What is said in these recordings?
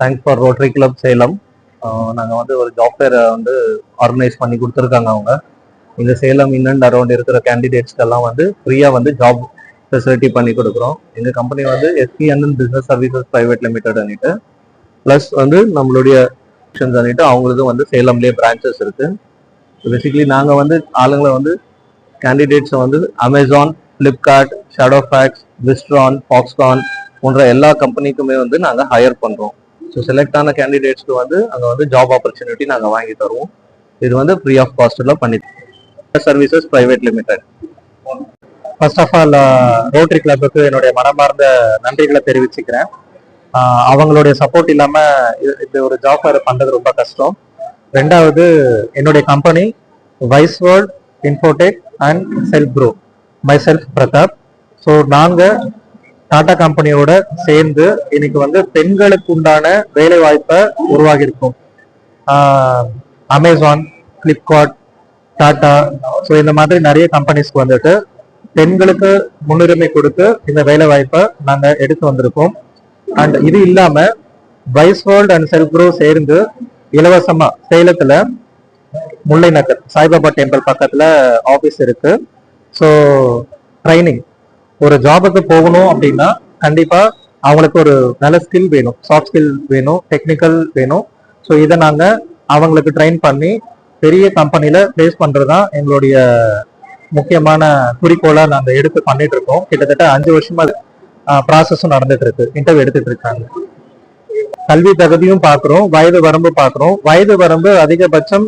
Thanks for Rotary club Salem நாங்கள் வந்து ஒரு ஜாப் ஃபேரை வந்து ஆர்கனைஸ் பண்ணி கொடுத்துருக்காங்க அவங்க. இந்த சேலம் இன் அண்ட் அரௌண்ட் இருக்கிற கேண்டிடேட்ஸ்க்கெல்லாம் வந்து ஃப்ரீயாக வந்து ஜாப் ஃபெசிலிட்டி பண்ணி கொடுக்குறோம். எங்கள் கம்பெனி வந்து SPN business services private limited அன்னிட்டு plus வந்து நம்மளுடைய options அன்னிட்டு அவங்களுக்கும் வந்து சேலம்லேயே பிரான்ச்சஸ் இருக்குது பேசிக்கலி நாங்கள் வந்து ஆளுங்களை வந்து கேண்டிடேட்ஸை வந்து Amazon Flipkart Shadowfax Wistron Foxconn போன்ற எல்லா கம்பெனிக்குமே வந்து நாங்கள் ஹையர் பண்ணுறோம் ஸோ செலக்ட் ஆன கேண்டிடேட்ஸ்க்கு வந்து அங்கே வந்து ஜாப் ஆப்பர்ச்சுனிட்டி நாங்கள் வாங்கி தருவோம். இது வந்து ஃப்ரீ ஆஃப் காஸ்ட்டில் பண்ணி services private limited first of all Rotary கிளப்புக்கு என்னுடைய மனமார்ந்த நன்றிகளை தெரிவிச்சுக்கிறேன். அவங்களுடைய சப்போர்ட் இல்லாமல் இது- இது ஒரு ஜாப் ஃபேர் பண்ணுறது ரொம்ப கஷ்டம். ரெண்டாவது என்னுடைய company wise world infotech and self group my self Pratap so நாங்கள் டாடா கம்பெனியோட சேர்ந்து இன்னைக்கு வந்து பெண்களுக்கு உண்டான வேலை வாய்ப்பை உருவாகி அமேசான் ஃப்ளிப்கார்ட் டாடா ஸோ இந்த மாதிரி நிறைய கம்பெனிஸ்க்கு வந்துட்டு பெண்களுக்கு முன்னுரிமை கொடுத்து இந்த வேலை வாய்ப்பை நாங்கள் எடுத்து வந்திருக்கோம். அண்ட் இது இல்லாமல் wise world and self grow சேர்ந்து இலவசமாக சேலத்தில் முல்லை நகர் சாய்பாபா டெம்பிள் பக்கத்தில் ஆஃபீஸ் இருக்கு. ஸோ ட்ரைனிங் ஒரு ஜாபுக்கு போகணும் அப்படின்னா கண்டிப்பா அவங்களுக்கு ஒரு நல்ல ஸ்கில் வேணும். சாஃப்ட் ஸ்கில் வேணும் டெக்னிக்கல் வேணும். ஸோ இதை நாங்க அவங்களுக்கு ட்ரெயின் பண்ணி பெரிய கம்பெனியில பிளேஸ் பண்றதுதான் எங்களுடைய முக்கியமான குறிக்கோளா நாங்க எடுத்து பண்ணிட்டு இருக்கோம். கிட்டத்தட்ட அஞ்சு வருஷமா ப்ராசஸும் நடந்துட்டு இருக்கு. இன்டர்வியூ எடுத்துட்டு இருக்காங்க. கல்வி தகுதியும் பார்க்குறோம் வயது வரம்பு பார்க்குறோம் வயது வரம்பு அதிகபட்சம்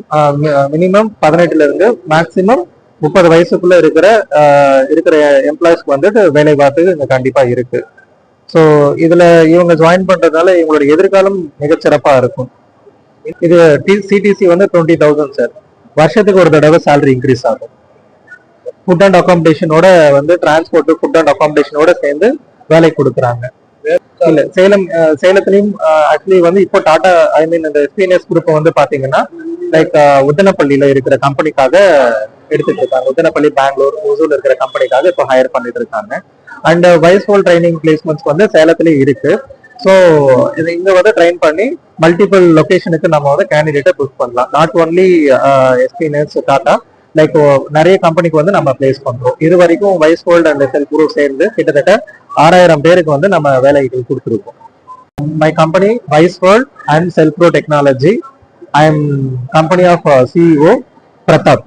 மினிமம் பதினெட்டுல இருந்து மேக்சிமம் முப்பது வயசுக்குள்ள இருக்கிற இருக்கிற எம்ப்ளாயிஸ்க்கு வந்துட்டு வேலை வாய்ப்பு இங்க கண்டிப்பா இருக்கு. ஸோ இதுல இவங்க ஜாயின் பண்றதுனால இவங்களோட எதிர்காலம் மிகச்சிறப்பா இருக்கும். இது சிடிசி வந்து டுவெண்ட்டி தௌசண்ட் சார் வருஷத்துக்கு ஒரு தடவை சேலரி இன்க்ரீஸ் ஆகும். ஃபுட் அண்ட் அகாமடேஷனோட வந்து டிரான்ஸ்போர்ட் ஃபுட் அண்ட் அகாமடேஷனோட சேர்ந்து வேலை கொடுக்குறாங்க. இல்ல சேலம் அஹ், சேலத்துலயும் ஆக்சுவலி வந்து இப்போ டாடா ஐ மீன் இந்த எஸ்பிஎன்எஸ் குரூப் வந்து பாத்தீங்கன்னா லைக் உத்தனப்பள்ளியில இருக்கிற கம்பெனிக்காக எடுத்துட்டு இருக்காங்க. உத்தனப்பள்ளி பெங்களூர் ஓசூர்ல இருக்கிற கம்பெனிக்காக இப்போ ஹையர் பண்ணிட்டு இருக்காங்க. அண்ட் வைஸ்வால் ட்ரைனிங் பிளேஸ்மெண்ட்ஸ் வந்து சேலத்துலயும் இருக்கு. ஸோ இது இங்க வந்து ட்ரைன் பண்ணி மல்டிபிள் லொகேஷனுக்கு நம்ம வந்து கேண்டிடேட்டை புஷ் பண்ணலாம். Not only SPNS Tata like நிறைய கம்பெனிக்கு வந்து நம்ம பிளேஸ் பண்றோம். இது வரைக்கும் wise world and sell group சேர்ந்து கிட்டத்தட்ட ஆறாயிரம் பேருக்கு வந்து நம்ம வேலைகள் கொடுத்துருக்கோம். My company wise world and sell pro technology I am company of CEO Pratap